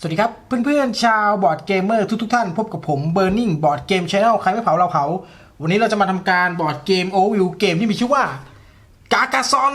สวัสดีครับ เพื่อนๆ ชาวบอร์ดเกมเมอร์ทุกๆท่านพบกับผม Burning Board Game Channel ใครไม่เผาเราเผา วันนี้เราจะมาทำการบอร์ดเกมโอวิวเกมที่มีชื่อว่ากากาซอน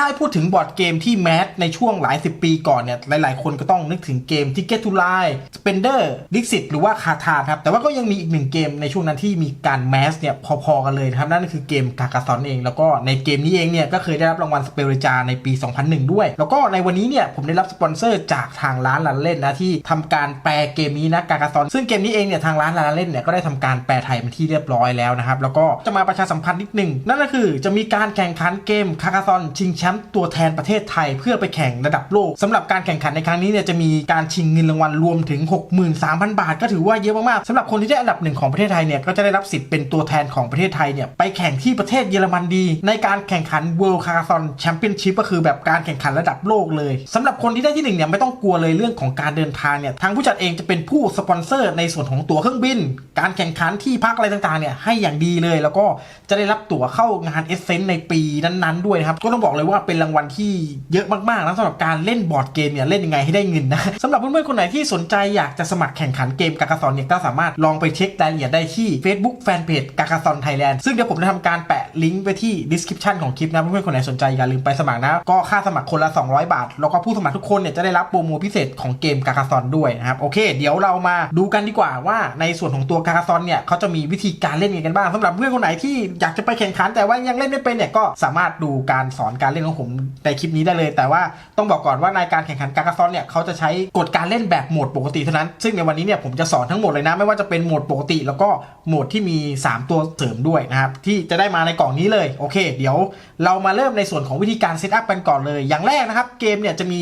ถ้าให้พูดถึงบอร์ดเกมที่แมสในช่วงหลายสิบปีก่อนเนี่ย หลาย ๆ คนก็ต้องนึกถึงเกม Ticket to Ride Spender Dixit หรือว่าคาทาครับ แต่ว่าก็ยังมีอีกหนึ่งเกมในช่วงนั้นที่มีการแมสเนี่ยพอ ๆ กันเลยครับนั่นคือเกมกากาซอนเอง แล้วก็ในเกมนี้เองเนี่ยก็เคยได้รับรางวัลสเปเรจาในปี 2001 ด้วย แล้วก็ในวันนี้เนี่ยผมได้รับสปอนเซอร์จากทางร้านลานเล่นนะที่ทำการแปลเกมนี้นะกากาซอนซึ่งเกมนี้เองเนี่ยทางร้านลานเล่นเนี่ยก็ได้ทำการแปลไทยเป็นที่เรียบร้อยแล้วนะครับแล้วก็จะมาประชาสัมพันธ์นิดหนึ่งนั่นก็คือจะมีการแข่งขันเกมคากาซอนชิงแชมป์ตัวแทนประเทศไทยเพื่อไปแข่งระดับโลกสำหรับการแข่งขันในครั้งนี้เนี่ยจะมีการชิงเงินรางวัลรวมถึง 63,000 บาท ก็ถือว่าเยอะมากๆสำหรับคนที่ได้อันดับหนึ่งของประเทศไทยเนี่ยก็จะได้รับสิทธิ์เป็นตัวแทนของประเทศไทยเนี่ยไปแข่งที่ประเทศเยอรมันดี ในการแข่งขัน World c a r a t h o n Championship ก็คือแบบการแข่งขันระดับโลกเลยสำหรับคนที่ได้ที่หนึ่งเนี่ยไม่ต้องกลัวเลยเรื่องของการเดินทางเนี่ยทางผู้จัดเองจะเป็นผู้สปอนเซอร์ในส่วนของตั๋วเครื่องบิน การแข่งขันที่พักอะไรต่างๆเนี่ยให้อย่างดีเลย แล้วก็จะได้รับตั๋วเข้างานเอเซนในปีนั้นๆด้วยนะครับก็ต้องบอกเลยว่าเป็นรางวัลที่เยอะมากๆนะสำหรับการเล่นบอร์ดเกมเนี่ยเล่นยังไงให้ได้เงินนะสำหรับเพื่อนๆคนไหนที่สนใจอยากจะสมัครแข่งขันเกมกากาซอนเนี่ยก็สามารถลองไปเช็ครายละเอียดได้ที่ Facebook Fanpage กากาซอนไทยแลนด์ซึ่งเดี๋ยวผมจะทำการแปะลิงก์ไปที่ description ของคลิปนะเพื่อนๆคนไหนสนใจอย่าลืมไปสมัครนะก็ค่าสมัครคนละ 200 บาท แล้วก็ผู้สมัครทุกคนเนี่ยจะได้รับโปรโมพิเศษของเกมกากาซอนด้วยนะครับโอเค เดี๋ยวเรามาดูกันดีกว่าว่าในส่วนของตัวกากาซอนเนี่ยเขาจะมีวิธีการเล่นยังไงกันบ้างสำหรับเพื่อนคนไหนที่อยากจะไปแข่งขันแต่ว่ายังเล่นไม่เป็นเนี่ยก็สามารถดูการสอนการเล่นของผมในคลิปนี้ได้เลย แต่ว่าต้องบอกก่อนว่าในการแข่งขันการกาซอนเนี่ยเขาจะใช้กฎการเล่นแบบโหมดปกติเท่านั้น ซึ่งในวันนี้เนี่ยผมจะสอนทั้งหมดเลยนะ ไม่ว่าจะเป็นโหมดปกติ แล้วก็โหมดที่มี 3 ตัวเสริมด้วยนะครับที่จะได้มาในกล่องนี้เลยโอเค เดี๋ยวเรามาเริ่มในส่วนของวิธีการเซตอัพกันก่อนเลย อย่างแรกนะครับเกมเนี่ยจะมี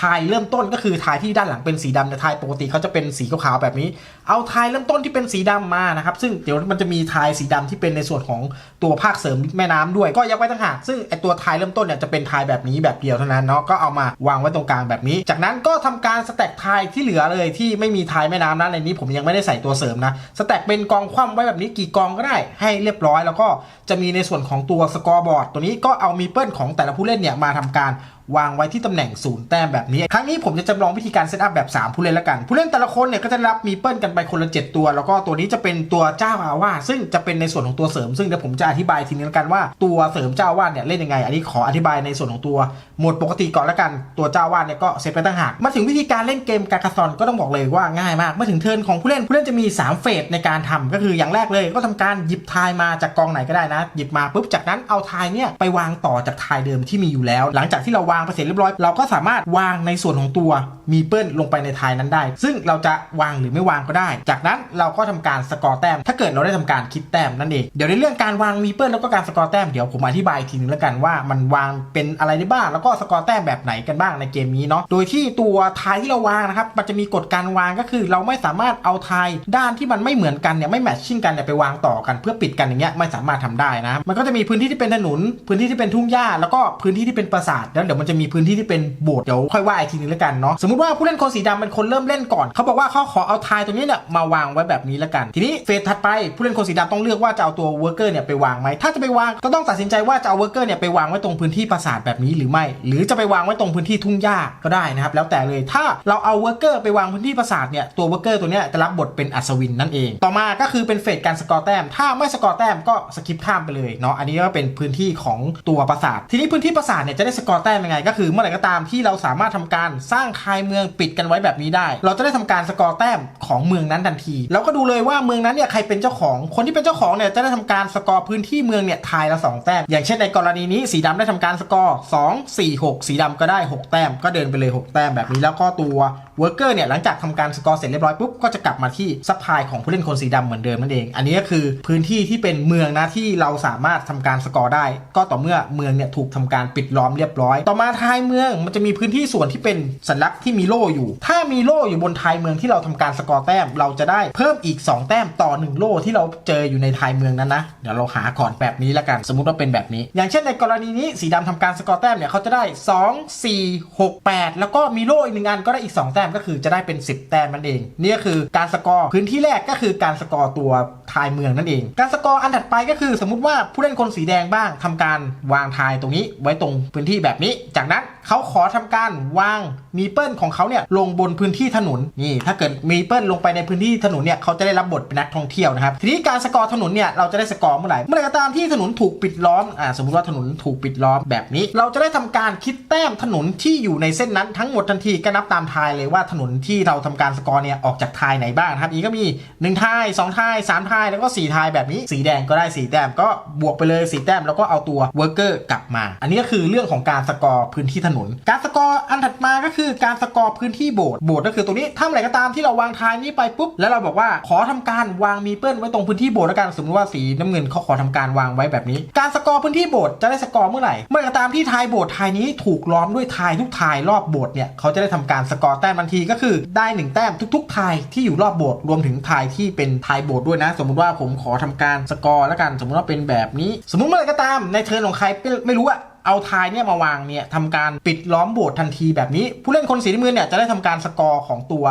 ทายเริ่มต้นก็คือทายที่ด้านหลังเป็นสีดำแต่ทายปกติเขาจะเป็นสีขาวๆแบบนี้ เอาทายเริ่มต้นที่เป็นสีดำมานะครับ ซึ่งเดี๋ยวมันจะมีทายสีดำที่เป็นในส่วนของตัวภาคเสริมแม่น้ำด้วย ก็ยักไว้ต่างหากซึ่งไอตัวทายเริ่มต้นเนี่ยจะเป็นทายแบบนี้แบบเดียวเท่านั้นเนาะก็เอามาวางไว้ตรงกลางแบบนี้ จากนั้นก็ทำการสแต็กทายที่เหลือเลยที่ไม่มีทายแม่น้ำนะในนี้ผมยังไม่ได้ใส่ตัวเสริมนะสแต็กเป็นกองคว่ำไว้แบบนี้กี่กองก็ได้ให้เรียบร้อย แล้วก็จะมีในส่วนของตัวสกอร์บอร์ดตัวนี้ก็เอามีเปิลของแต่ละผู้เล่นเนี่ยมาทำการ วางไว้ที่ตำแหน่งศูนย์แต้มแบบนี้ ครั้งนี้ผมจะจำลองวิธีการเซตอัพแบบ 3 ผู้เล่นละกัน ผู้เล่นแต่ละคนเนี่ยก็จะรับมีเปิลกันไปคนละ 7 ตัว แล้วก็ตัวนี้จะเป็นตัวเจ้าอาวาสซึ่งจะเป็นในส่วนของตัวเสริม ซึ่งเดี๋ยวผมจะอธิบายทีนี้ละกันว่าตัวเสริมเจ้าอาวาสเนี่ยเล่นยังไง อันนี้ขออธิบายในส่วนของตัวโหมดปกติก่อนละกันตัวเจ้าอาวาสเนี่ยก็เซตไปตั้งหากมาถึงวิธีการเล่นเกมกากาซอนก็ต้องบอกเลยว่าง่ายมากเมื่อถึงเทิร์นของผู้เล่นผู้เล่นจะมี 3 เฟสในการทำก็คืออย่างแรกเลยก็ทำการหยิบทายมาจากกองไหนก็ได้นะ หยิบมาปุ๊บจากนั้นเอาทายเนี่ยไปวางต่อจากทายเดิมที่มีอยู่แล้ว หลังจากที่เราวางไปเสร็จเรียบร้อย เราก็สามารถวางในส่วนของตัวมีเปิลลงไปในทายนั้นได้ ซึ่งเราจะวางหรือไม่วางก็ได้ จากนั้นเราก็ทำการสกอร์แต้ม ถ้าเกิดเราได้ทำการคิดแต้มนั่นเอง เดี๋ยวในเรื่องการวางมีเปิลแล้วก็การสกอร์แต้มเดี๋ยวผมอธิบายอีกทีนึงแล้วกันว่ามันวางเป็นอะไรได้บ้าง แล้วก็สกอร์แต้มแบบไหนกันบ้างในเกมนี้เนาะ โดยที่ตัวทายที่เราวางนะครับ มันจะมีกฎการวางก็คือ เราไม่สามารถเอาทายด้านที่มันไม่เหมือนกันเนี่ยไม่แมทชิ่งกันเนี่ยไปวางต่อกันเพื่อปิดกันอย่างเงี้ยไม่สามารถทำได้นะ มันก็จะมีพื้นที่ที่เป็นถนน พื้นที่ที่เป็นทุ่งหญ้าแล้วก็พื้นที่ที่เป็นปราสาทแล้วเดี๋ยวมันจะมีพื้นที่ที่เป็นโบสถ์เดี๋ยวค่อยว่าอีกทีนึงแล้วกันเนาะสมมติว่าผู้เล่นคนสีดำเป็นคนเริ่มเล่นก่อนเขาบอกว่าเขาขอเอาทายตรงนี้เนี่ยมาวางไว้แบบนี้แล้วกัน ทีนี้เฟสถัดไปผู้เล่นคนสีดำต้องเลือกว่าจะเอาตัวเวอร์เกอร์เนี่ยไปวางไหมถ้าจะไปวางก็ต้องตัดสินใจว่าจะเอาเวอร์เกอร์เนี่ยไปวางไว้ตรงพื้นที่ปราสาทแบบนี้หรือไม่ หรือจะไปวางไว้ตรงพื้นที่ทุ่งหญ้าก็ได้นะครับแล้วแต่เลยถ้าเราเอาเวอร์เกอร์ไปวางพื้นที่ปราสาทเนี่ยตัวเวอร์เกอร์ตัวเนี้ยจะรับบทเป็นอัศวินนั่นเอง ต่อมาก็คือเป็นเฟสการสกอร์แต้ม ถ้าไม่สกอร์แต้มก็สกิปข้ามไปเลยเนาะอันนี้ก็เป็นพื้นที่ของตัวปราสาท ทีนี้พื้นที่ปราสาทเนี่ยจะได้สกอร์แต้มยังไง ก็คือเมื่อไหร่ก็ตามที่เราสามารถทำการสร้างคายเมืองปิดกันไว้แบบนี้ได้ เราจะได้ทำการสกอร์แต้มของเมืองนั้นทันที แล้วก็ดูเลยว่าเมืองนั้นเนี่ยใครเป็นเจ้าของ คนที่เป็นเจ้าของเนี่ยจะได้ทำการสกอร์พื้นที่เมืองเนี่ยทายละสองแต้ม อย่างเช่นในกรณีนี้สีดำได้ทำการสกอร์ 2 4 6 สีดำก็ได้ 6 แต้ม ก็เดินไปเลย 6 แต้มแบบนี้แล้วก็ตัว เวอร์เกอร์เนี่ยหลังจากทำการสกอร์เสร็จเรียบร้อยปุ๊บก็จะกลับมาที่ซัพพลายของผู้เล่นคนสีดำเหมือนเดิมนั่นเอง อันนี้ก็คือพื้นที่ที่เป็นเมืองนะที่เราสามารถทำการสกอร์ได้ ก็ต่อเมื่อเมืองเนี่ยถูกทำการปิดล้อมเรียบร้อย ต่อมาท้ายเมืองมันจะมีพื้นที่ส่วนที่เป็นสัญลักษณ์ที่มีโล่อยู่ ถ้ามีโล่อยู่บนท้ายเมืองที่เราทำการสกอร์แต้มเราจะได้เพิ่มอีก 2 แต้มต่อ 1 โล่ที่เราเจออยู่ในท้ายเมืองนั้นนะเดี๋ยวเราหาก่อนแบบนี้ละกัน สมมุติว่าเป็นแบบนี้ อย่างเช่นในกรณีนี้สีดำทำการสกอร์แต้มเนี่ยเขาจะได้ 2 4 6 8 แล้วก็มีโล่อีกหนึ่งอันก็ได้อีก 2 แต้มก็คือจะได้เป็น 10 แต้มนั่นเอง นี่ก็คือการสกอร์พื้นที่แรกก็คือการสกอร์ตัว ทายเมืองนั่นเอง การสกอร์อันถัดไปก็คือ สมมติว่าผู้เล่นคนสีแดงบ้างทำการวางทายตรงนี้ไว้ตรงพื้นที่แบบนี้ จากนั้นเขาขอทำการวางมีเปิลของเขาเนี่ยลงบนพื้นที่ถนนนี่ถ้าเกิดมีเปิลลงไปในพื้นที่ถนนเนี่ยเขาจะได้รับบทเป็นนักท่องเที่ยวนะครับทีนี้การสกอร์ถนนเนี่ยเราจะได้สกอร์เมื่อไหร่เมื่อไหร่ก็ตามที่ถนนถูกปิดล้อมอ่าสมมติว่าถนนถูกปิดล้อมแบบนี้ เราจะได้ทำการคิดแต้มถนนที่อยู่ในเส้นนั้นทั้งหมดทันทีก็นับตามทายเลยว่าถนนที่เราทำการสกอร์เนี่ยออกจากทายไหนบ้างครับอีกก็มี1ทาย2ทาย3ทายแล้วก็4ทายแบบนี้ สีแดงก็ได้สีแต้มก็บวกไปเลยสีแต้มแล้วก็เอาตัวเวอร์เกอร์กลับมา อันนี้ก็คือเรื่องของการสกอร์พื้นที่ถนน การสกอร์อันถัดมาก็คือการสกอร์พื้นที่โบสถ์โบสถ์ก็คือตรงนี้ถ้าเมื่อไหร่ก็ตามที่เราวางทายนี้ไปปุ๊บแล้วเราบอกว่าขอทำการวางมีเปิลไว้ตรงพื้นที่โบสถ์แล้วกันสมมติว่าสีน้ำเงินเขาขอทำการวางไว้แบบนี้ การสกอร์พื้นที่โบสถ์จะได้สกอร์เมื่อไหร่เมื่อไหร่ก็ตามที่ทายโบสถ์ทายนี้ถูกล้อมด้วยทายทุกทายรอบโบสถ์เนี่ยเขาจะได้ทำการสกอร์แต้มทันทีก็คือได้หนึ่งแต้มทุก ๆ ทายที่อยู่รอบโบสถ์รวมถึงทายที่เป็นทายโบสถ์ด้วยนะสมมุติว่าผมขอทำการสกอร์แล้วกัน สมมุติว่าเป็นแบบนี้ สมมุติเมื่อไหร่ก็ตามในเทิร์นของใครไม่รู้อะเอาทายเนี่ยมาวางเนี่ยทำการปิดล้อมโบสถ์ทันทีแบบนี้ ผู้เล่นคนสีน้ำเงินเนี่ยจะได้ทำการสกอร์ของตัว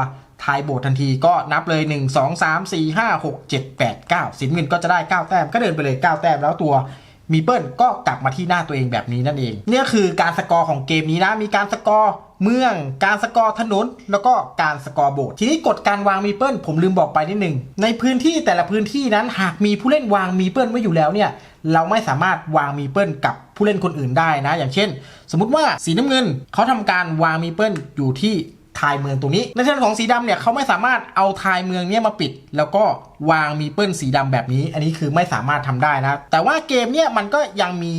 ทายโบสถ์ทันทีก็นับเลย 1 2 3 4 5 6 7 8 9สีน้ำเงินก็จะได้ 9 แต้มก็เดินไปเลย 9 แต้มแล้วตัว มีเปิลก็กลับมาที่หน้าตัวเองแบบนี้นั่นเองเนี่ยคือการสกอร์ของเกมนี้นะ มีการสกอร์เมือง การสกอร์ถนน แล้วก็การสกอร์โบสถ์ทีนี้กฎการวางมีเปิลผมลืมบอกไปนิดหนึ่งในพื้นที่แต่ละพื้นที่นั้นหากมีผู้เล่นวางมีเปิลไว้อยู่แล้วเนี่ยเราไม่สามารถวางมีเปิลกับผู้เล่นคนอื่นได้นะ อย่างเช่น สมมุติว่าสีน้ำเงินเขาทำการวางมีเปิลอยู่ที่ ทายเมืองตรงนี้ ในเชิงของสีดำเนี่ยเขาไม่สามารถเอาทายเมืองเนี้ยมาปิด แล้วก็วางมีเปิลสีดำแบบนี้ อันนี้คือไม่สามารถทำได้นะแต่ว่าเกมเนี่ยมันก็ยังมี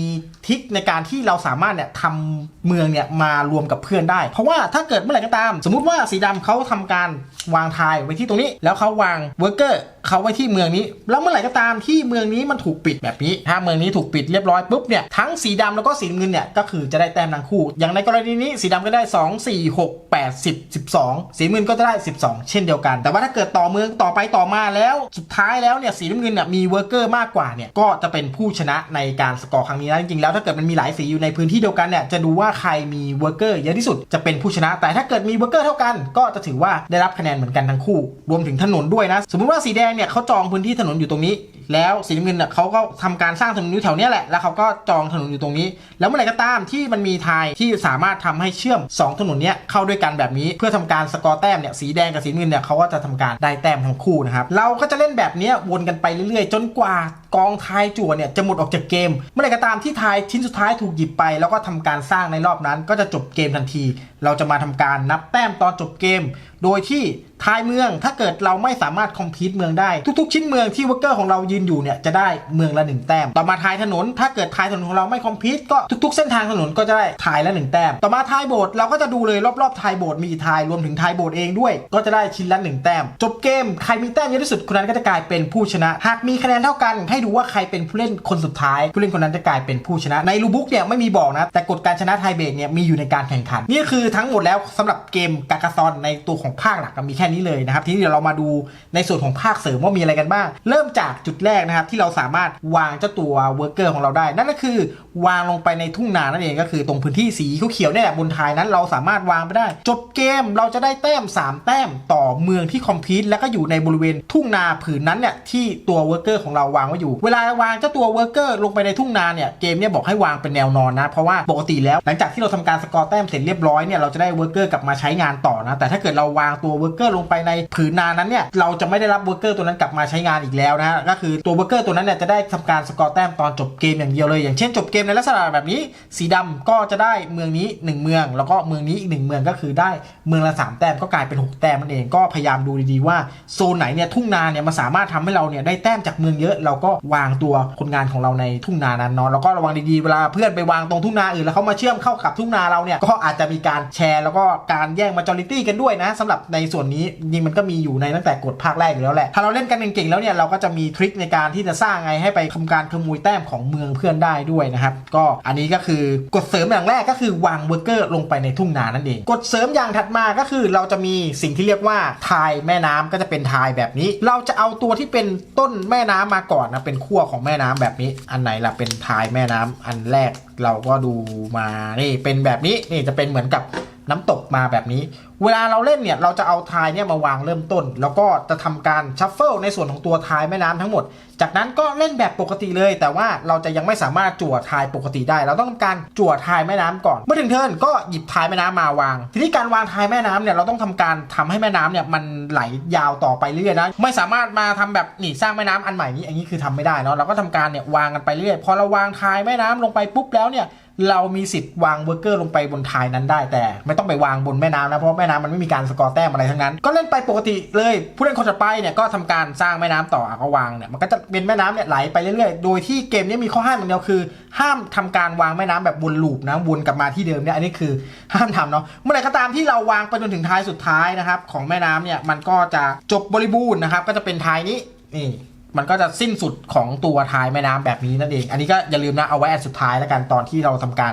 ทิคในการที่เราสามารถเนี่ยทำเมืองเนี่ยมารวมกับเพื่อนได้ เพราะว่าถ้าเกิดเมื่อไหร่ก็ตาม สมมติว่าสีดำเขาทำการวางทายไว้ที่ตรงนี้ แล้วเขาวางเวอร์เกอร์เขาไว้ที่เมืองนี้ แล้วเมื่อไหร่ก็ตามที่เมืองนี้มันถูกปิดแบบนี้ ถ้าเมืองนี้ถูกปิดเรียบร้อยปุ๊บเนี่ยทั้งสีดำแล้วก็สีเงินเนี่ยก็คือจะได้แต้มทั้งคู่ อย่างในกรณีนี้สีดำก็ได้ 2 4 6 8 10 12 สีเงินก็จะได้ 12 เช่นเดียวกัน แต่ว่าถ้าเกิดต่อเมืองต่อไปต่อมาแล้วสุดท้ายแล้วเนี่ยสีน้ำเงินเนี่ยมีเวอร์เกอร์มากกว่าเนี่ยก็จะเป็นผู้ชนะในการสกอร์ครั้งนี้นะจริงๆแล้วถ้าเกิดมันมีหลายสีอยู่ในพื้นที่เดียวกันเนี่ยจะดูว่าใครมีเวอร์เกอร์เยอะที่สุดจะเป็นผู้ชนะ แต่ถ้าเกิดมีเวอร์เกอร์เท่ากัน ก็จะถือว่าได้รับคะแนนเหมือนกันทั้งคู่ รวมถึงถนนด้วยนะ สมมติว่าสีแดงเนี่ยเขาจองพื้นที่ถนนอยู่ตรงนี้ แล้วสีน้ำเงินเนี่ยเขาก็ทำการสร้างถนนอยู่แถวเนี้ยแหละ แล้วเขาก็จองถนนอยู่ตรงนี้ แล้วเมื่อไหร่ก็ตามที่มันมีทายที่สามารถทำให้เชื่อม 2 ถนนเนี้ยเข้าด้วยกันแบบนี้ เพื่อทำการสกอร์แต้มเนี่ยสีแดงกับสีน้ำเงินเนี่ยเขาก็จะทำการได้แต้มทั้งคู่นะครับ เราก็จะเล่นแบบนี้วนกันไปเรื่อยๆ จนกว่ากองทายจั่วเนี่ยจะหมดออกจากเกม เมื่อไหร่ก็ตามที่ทายชิ้นสุดท้ายถูกหยิบไป แล้วก็ทำการสร้างในรอบนั้น ก็จะจบเกมทันที เราจะมาทำการนับแต้มตอนจบเกม โดยที่ทายเมืองถ้าเกิดเราไม่สามารถคอมพิวต์เมืองได้ ทุกๆ ชิ้นเมืองที่วอร์เกอร์ของเรายืนอยู่เนี่ยจะได้เมืองละหนึ่งแต้ม ต่อมาทายถนน ถ้าเกิดทายถนนของเราไม่คอมพิวต์ก็ทุก ๆ เส้นทางถนนก็จะได้ทายละหนึ่งแต้ม ต่อมาทายโบสถ์เราก็จะดูเลยรอบๆทายโบสถ์มีกี่ทายรวมถึงทายโบสถ์เองด้วย ก็จะได้ชิ้นละหนึ่งแต้ม จบเกมใครมีแต้มเยอะที่สุดคนนั้นก็จะกลายเป็นผู้ชนะ หากมีคะแนนเท่ากัน ให้ดูว่าใครเป็นผู้เล่นคนสุดท้าย ผู้เล่นคนนั้นจะกลายเป็นผู้ชนะ ในรูบุ๊กเนี่ยไม่มีบอกนะแต่กฎการชนะไทเบรกเนี่ยมีอยู่ในการแข่งขันนี่คือทั้งหมดแล้วสำหรับเกมกากาซอนในตัวของภาคหลักมีแค่นี้เลยนะครับ ทีนี้เดี๋ยวเรามาดูในส่วนของภาคเสริมว่ามีอะไรกันบ้าง เริ่มจากจุดแรกนะครับที่เราสามารถวางเจ้าตัวเวอร์เกอร์ของเราได้ นั่นก็คือ วางลงไปในทุ่งนานั่นเองก็คือตรงพื้นที่สีเขียวๆนี่แหละบนทายนั้นเราสามารถวางไปได้ จบเกมเราจะได้แต้ม 3 แต้มต่อเมืองที่คอมพิวต์แล้วก็อยู่ในบริเวณทุ่งนาผืนนั้นเนี่ยที่ตัวเวอร์เกอร์ของเราวางไว้อยู่ เวลาวางเจ้าตัวเวอร์เกอร์ลงไปในทุ่งนาเนี่ยเกมเนี่ยบอกให้วางเป็นแนวนอนนะเพราะว่าปกติแล้วหลังจากที่เราทำการสกอร์แต้มเสร็จเรียบร้อยเนี่ยเราจะได้เวอร์เกอร์กลับมาใช้งานต่อนะแต่ถ้าเกิดเราวางตัวเวอร์เกอร์ลงไปในผืนนานั้นเนี่ยเราจะไม่ได้รับเวอร์เกอร์ตัวนั้นกลับมาใช้งานอีกแล้วนะก็คือตัวเวอร์เกอร์ตัวนั้นเนี่ยจะได้ทำการสกอร์แต้มตอนจบเกมอย่างเดียวเลย อย่างเช่นจบเกมในลักษณะแบบนี้ สีดำก็จะได้เมืองนี้ 1 เมือง แล้วก็เมืองนี้อีก1เมืองก็คือได้เมืองละ 3 แต้มก็กลายเป็น 6 แต้มนั่นเองก็พยายามดูดีๆว่าโซนไหนเนี่ยทุ่งนาเนี่ยมันสามารถทำให้เราเนี่ยได้แต้มจากเมืองเยอะ เราก็วางตัวคนงานของเราในทุ่งนานั้นเนาะแล้วก็ระวังดีๆเวลาเพื่อนไปวางตรงทุ่งนาอื่นแล้วเขามาเชื่อมเข้ากับทุ่งนาเราเนี่ยก็อาจจะมีการแชร์ แล้วก็การแย่งมาจอริตี้กันด้วยนะสำหรับในส่วนนี้จริงมันก็มีอยู่ในตั้งแต่กฎภาคแรกอยู่แล้วแหละ ถ้าเราเล่นกันเก่งๆแล้วเนี่ยเราก็จะมีทริคในการที่จะสร้างไงให้ไปทำการขโมยแต้มของเมืองเพื่อนได้ด้วยนะครับ ก็อันนี้ก็คือกฎเสริมอย่างแรกก็คือวางเบอร์เกอร์ลงไปในทุ่งนานั่นเอง กฎเสริมอย่างถัดมาก็คือเราจะมีสิ่งที่เรียกว่าทายแม่น้ำก็จะเป็นทายแบบนี้ เราจะเอาตัวที่เป็นต้นแม่น้ำมาก่อนนะเป็นขั้วของแม่น้ำแบบนี้ อันไหนล่ะเป็นทายแม่น้ำอันแรกเราก็ดูมานี่เป็นแบบนี้นี่จะเป็นเหมือนกับน้ำตกมาแบบนี้ เวลาเราเล่นเนี่ยเราจะเอาทายเนี่ยมาวางเริ่มต้น แล้วก็จะทำการชัฟเฟิลในส่วนของตัวทายแม่น้ำทั้งหมด จากนั้นก็เล่นแบบปกติเลย แต่ว่าเราจะยังไม่สามารถจั่วทายปกติได้ เราต้องทำการจั่วทายแม่น้ำก่อน เมื่อถึงเทิร์นก็หยิบทายแม่น้ำมาวาง ทีนี้การวางทายแม่น้ำเนี่ยเราต้องทำการทำให้แม่น้ำเนี่ยมันไหลยาวต่อไปเรื่อยๆนะไม่สามารถมาทำแบบนี่สร้างแม่น้ำอันใหม่นี้อันนี้คือทำไม่ได้เนาะเราก็ทำการเนี่ยวางกันไปเรื่อยพอเราวางทายแม่น้ำลงไปปุ๊บแล้วเนี่ย เรามีสิทธิ์วางเวอร์เกอร์ลงไปบนทายนั้นได้แต่ ไม่ต้องไปวางบนแม่น้ำนะเพราะแม่น้ำมันไม่มีการสกอร์แต้มอะไรทั้งนั้น ก็เล่นไปปกติเลย ผู้เล่นคนต่อไปเนี่ยก็ทำการสร้างแม่น้ำต่อก็วางเนี่ยมันก็จะเป็นแม่น้ำเนี่ยไหลไปเรื่อยๆ โดยที่เกมนี้มีข้อห้ามอย่างเดียวคือ ห้ามทำการวางแม่น้ำแบบวนลูปนะวนกลับมาที่เดิมเนี่ยอันนี้คือห้ามทำเนาะเมื่อไหร่ก็ตามที่เราวางไปจนถึงทายสุดท้ายนะครับของแม่น้ำเนี่ยมันก็จะจบบริบูรณ์นะครับก็จะเป็นทายนี้นี่ มันก็จะสิ้นสุดของตัวท้ายแม่น้ำแบบนี้นั่นเอง อันนี้ก็อย่าลืมนะเอาไว้อันสุดท้ายแล้วกันตอนที่เราทำการ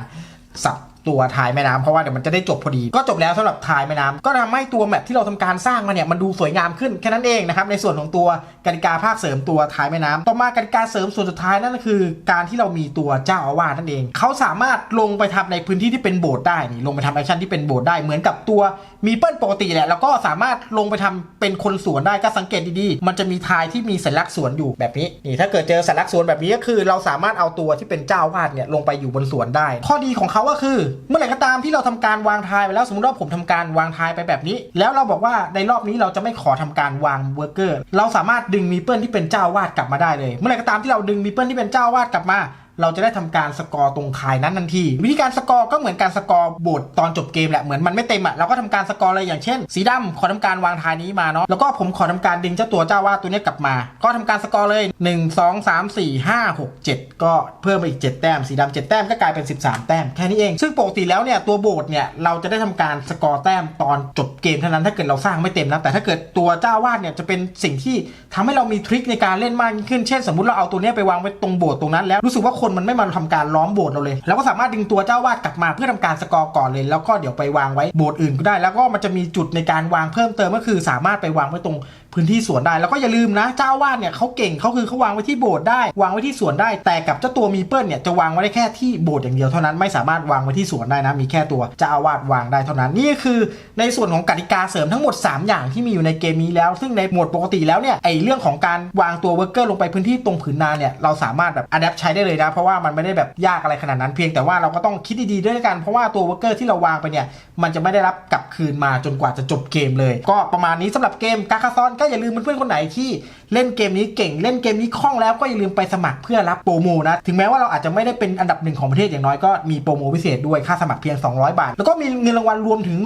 สับ ตัวท้ายแม่น้ำเพราะว่าเดี๋ยวมันจะได้จบพอดี ก็จบแล้วสำหรับท้ายแม่น้ำก็ทำให้ตัวแมปที่เราทำการสร้างมาเนี่ยมันดูสวยงามขึ้นแค่นั้นเองนะครับในส่วนของตัวกติกาภาคเสริมตัวท้ายแม่น้ำต่อมากติกาเสริมส่วนสุดท้ายนั่นก็คือ การที่เรามีตัวเจ้าอาวาสนั่นเองเขาสามารถลงไปทำในพื้นที่ที่เป็นโบสถ์ได้นี่ลงไปทำแอคชั่นที่เป็นโบสถ์ได้เหมือนกับตัวมีเปิลปกติแหละแล้วก็สามารถลงไปทำเป็นคนสวนได้ก็สังเกตดีๆ มันจะมีทายที่มีสัญลักษณ์สวนอยู่แบบนี้นี่ถ้าเกิดเจอสัญลักษณ์สวนแบบนี้ก็คือ เราสามารถเอาตัวที่เป็นเจ้าอาวาสเนี่ยลงไปอยู่บนสวนได้ ข้อดีของเขาก็คือเมื่อไหร่ก็ตามที่เราทำการวางทายไปแล้วสมมติว่าผมทำการวางทายไปแบบนี้ แล้วเราบอกว่าในรอบนี้เราจะไม่ขอทำการวางเวอร์เกอร์เราสามารถดึงมีเปิลที่เป็นเจ้าวาดกลับมาได้เลย เมื่อไหร่ก็ตามที่เราดึงมีเปิลที่เป็นเจ้าวาดกลับมา เราจะได้ทำการสกอร์ตรงทายนั้นทันที วิธีการสกอร์ก็เหมือนการสกอร์บทตอนจบเกมแหละเหมือนมันไม่เต็มอะเราก็ทำการสกอร์เลยอย่างเช่น สีดำขอทำการวางทายนี้มาเนาะแล้วก็ผมขอทำการดึงเจ้าตัวเจ้าว่าตัวนี้กลับมา ก็ทำการสกอร์เลย 1 2 3 4 5 6 7 ก็เพิ่มไปอีก 7 แต้ม สีดำ7แต้มก็กลายเป็น 13 แต้มแค่นี้เอง ซึ่งปกติแล้วเนี่ยตัวโบทเนี่ยเราจะได้ทำการสกอร์แต้มตอนจบเกมเท่านั้นถ้าเกิดเราสร้างไม่เต็มนะแต่ถ้าเกิดตัวเจ้าวาดเนี่ยจะเป็นสิ่งที่ทำให้เรามีทริคในการเล่นมากขึ้นเช่น สมมติเราเอาตัวนี้ไปวางไว้ตรงโบสถ์ตรงนั้นแล้วรู้สึกว่าคนมันไม่มาทำการล้อมโบสถ์เราเลยเราก็สามารถดึงตัวเจ้าวาดกลับมาเพื่อทำการสกอร์ก่อนเลย แล้วก็เดี๋ยวไปวางไว้โบสถ์อื่นก็ได้ แล้วก็มันจะมีจุดในการวางเพิ่มเติมก็คือสามารถไปวางไว้ตรงพื้นที่สวนได้แล้วก็อย่าลืมนะเจ้าวาดเนี่ยเขาเก่งเขาคือเขาวางไว้ที่โบสถ์ได้ วางไว้ที่สวนได้ แต่กับเจ้าตัวมีเปิลเนี่ยจะวางไว้ได้แค่ที่โบสถ์อย่างเดียวเท่านั้นไม่สามารถวางไว้ที่สวนได้นะมีแค่ตัวเจ้าวาสวางได้เท่านั้น นี่คือในส่วนของกติกาเสริมทั้งหมด 3 อย่างที่มีอยู่ในเกมนี้แล้ว ซึ่งในโหมดปกติแล้วเนี่ยไอเรื่องของการวางตัวเวอร์เกอร์ลงไปพื้นที่ตรงผืนนาเนี่ยเราสามารถแบบอัดแอปใช้ได้เลยนะเพราะว่ามันไม่ได้แบบยากอะไรขนาดนั้นเพียงแต่ว่าเราก็ต้องคิดดีๆด้วยกัน เพราะว่าตัวเวอร์เกอร์ที่เราวางไปเนี่ย มันจะไม่ได้รับกลับคืนมาจนกว่าจะจบเกมเลย ก็ประมาณนี้สำหรับเกมกาคาซอนก็อย่าลืมเพื่อนๆคนไหนที่เล่นเกมนี้เก่งเล่นเกมนี้คล่องแล้วก็อย่าลืมไปสมัครเพื่อรับโปรโมนะถึงแม้ว่าเราอาจจะไม่ได้เป็นอันดับหนึ่งของประเทศอย่างน้อยก็มีโปรโมพิเศษด้วยค่าสมัครเพียง 200 บาท แล้วก็มีเงินรางวัลรวมถึง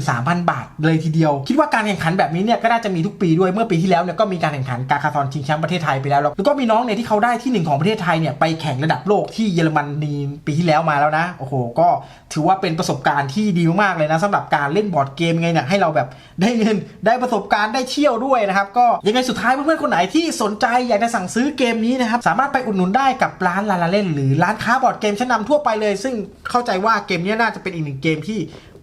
63,000 บาท เลยทีเดียว คิดว่าการแข่งขันแบบนี้เนี่ยก็น่าจะมีทุกปีด้วยเมื่อปีที่แล้วเนี่ยก็มีการแข่งขันกาคาซอนชิงแชมป์ประเทศไทยไปแล้วแล้วก็มีน้องเนี่ยที่เขาได้ที่หนึ่งของประเทศไทยเนี่ยไปแข่งระดับโลกที่เยอรมนีปีที่แล้วมาแล้วนะโอ้โหก็ถือว่าเป็นประสบการณ์ที่ดีมากๆเลยนะสำหรับการเล่นบอร์ดเกมไงเนี่ยให้เราแบบได้เงินได้ประสบการณ์ได้เที่ยวด้วยนะครับ ก็ยังไงสุดท้ายเพื่อนๆคนไหนที่สนใจอยากจะสั่งซื้อเกมนี้นะครับสามารถไปอุดหนุนได้กับร้านลาลาเล่น หรือร้านค้าบอร์ดเกมชั้นนำทั่วไปเลย ซึ่งเข้าใจว่าเกมนี้น่าจะเป็นอีกหนึ่งเกมที่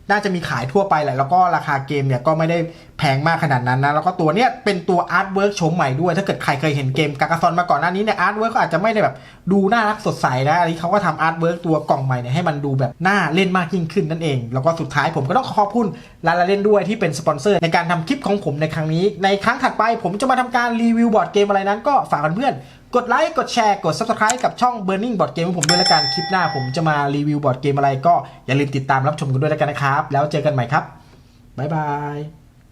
น่าจะมีขายทั่วไปแหละแล้วก็ราคาเกมเนี่ยก็ไม่ได้แพงมากขนาดนั้นนะ แล้วก็ตัวเนี้ยเป็นตัวอาร์ตเวิร์กชมใหม่ด้วย ถ้าเกิดใครเคยเห็นเกมกากาซอนมาก่อนหน้านี้เนี่ยอาร์ตเวิร์กก็อาจจะไม่ได้แบบดูน่ารักสดใสนะอันนี้เขาก็ทำอาร์ตเวิร์กตัวกล่องใหม่เนี่ยให้มันดูแบบน่าเล่นมากยิ่งขึ้นนั่นเอง แล้วก็สุดท้ายผมก็ต้องขอบคุณลาลาเล่นด้วยที่เป็นสปอนเซอร์ในการทำคลิปของผมในครั้งนี้ ในครั้งถัดไปผมจะมาทำการรีวิวบอร์ดเกมอะไรนั้นก็ฝากเพื่อน กดไลค์ กดแชร์ กด subscribe กับช่อง Burning Board Game ของผมด้วยละกัน คลิปหน้าผมจะมารีวิวบอร์ดเกมอะไรก็อย่าลืมติดตามรับชมกันด้วยแล้วกันนะครับ แล้วเจอกันใหม่ครับ บ๊ายบาย